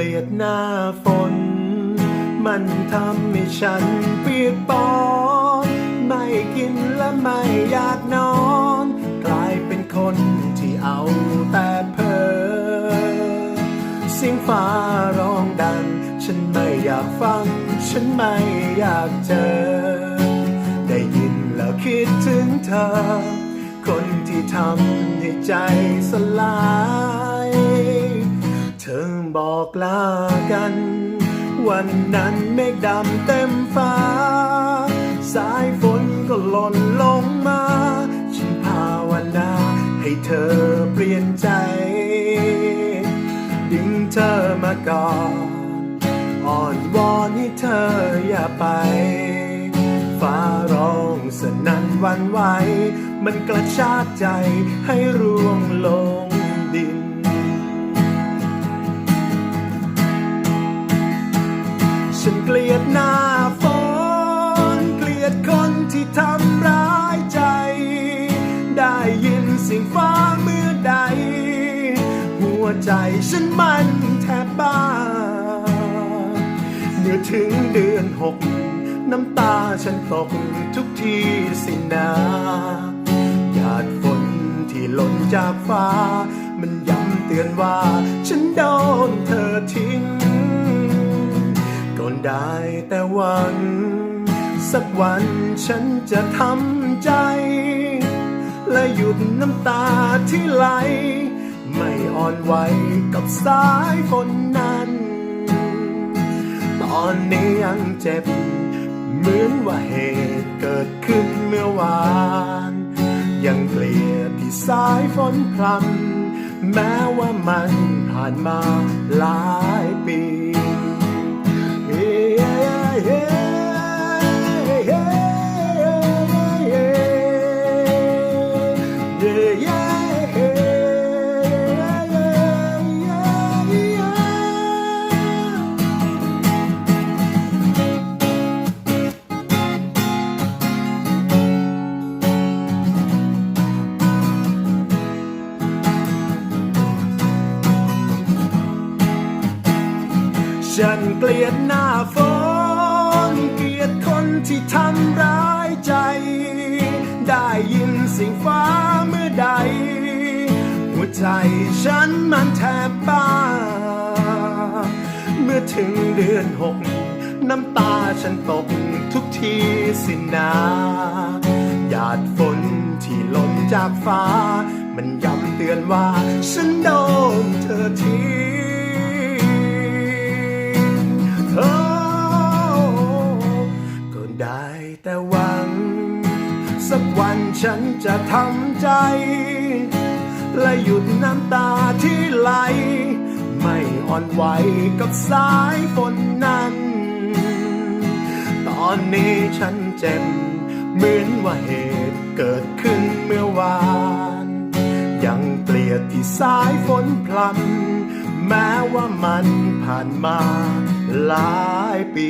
ลียดหน้าฝน มันทำให้ฉันเปียกปอนไม่กินและไม่อยากนอน กลายเป็นคนที่เอาแต่เพ้อเสียงฟ้าร้องดัง ฉันไม่อยากฟัง ฉันไม่อยากเจอ ได้ยินแล้วคิดถึงเธอ คนที่ทำให้ใจสลาย อกลากัน วันนั้นเมฆดำเต็มฟ้า สายฝนก็หล่นลงมาฉันภาวนาให้เธอเปลี่ยนใจ ดึงเธอมาก่อนอ่อนวอนให้เธออย่าไป ฟ้าร้องสนั่นวันไหว มันกระชากใจให้ร่วงลงดิน ฉันเกลียดหน้าฝนเกลียดคนที่ทำร้ายใจ ได้ยินเสียงฟ้าเมื่อใด หัวใจฉันมันแทบบ้า เมื่อถึงเดือนหก น้ำตาฉันตกทุกทีสินาหยาดฝนที่หล่นจากฟ้า มันย้ำเตือนว่า ฉันโดนเธอทิ้ง ได้แต่หวัง สักวันฉันจะทำใจ และหยุดน้ำตาที่ไหล ไม่อ่อนไหวกับสายฝนนั้น ตอนนี้ยังเจ็บ เหมือนว่าเหตุเกิดขึ้นเมื่อวาน ยังเกลียดที่สายฝนพรำแม้ว่ามันผ่านมาหลายปี ฉันเกลียดหน้า ใจฉันมันแทบบ้า เมื่อถึงเดือนหก น้ำตาฉันตกทุกทีสินาหยาดฝนที่หล่นจากฟ้า มันย้ำเตือนว่า ฉันโดนเธอทิ้งโอ้ก็ได้แต่หวัง สักวันฉันจะทำใจ และหยุดน้ำตาที่ไหล ไม่อ่อนไหวกับสายฝนนั้น ตอนนี้ฉันเจ็บเหมือนว่าเหตุเกิดขึ้นเมื่อวาน ยังเกลียดที่สายฝนพลันแม้ว่ามันผ่านมาหลายปี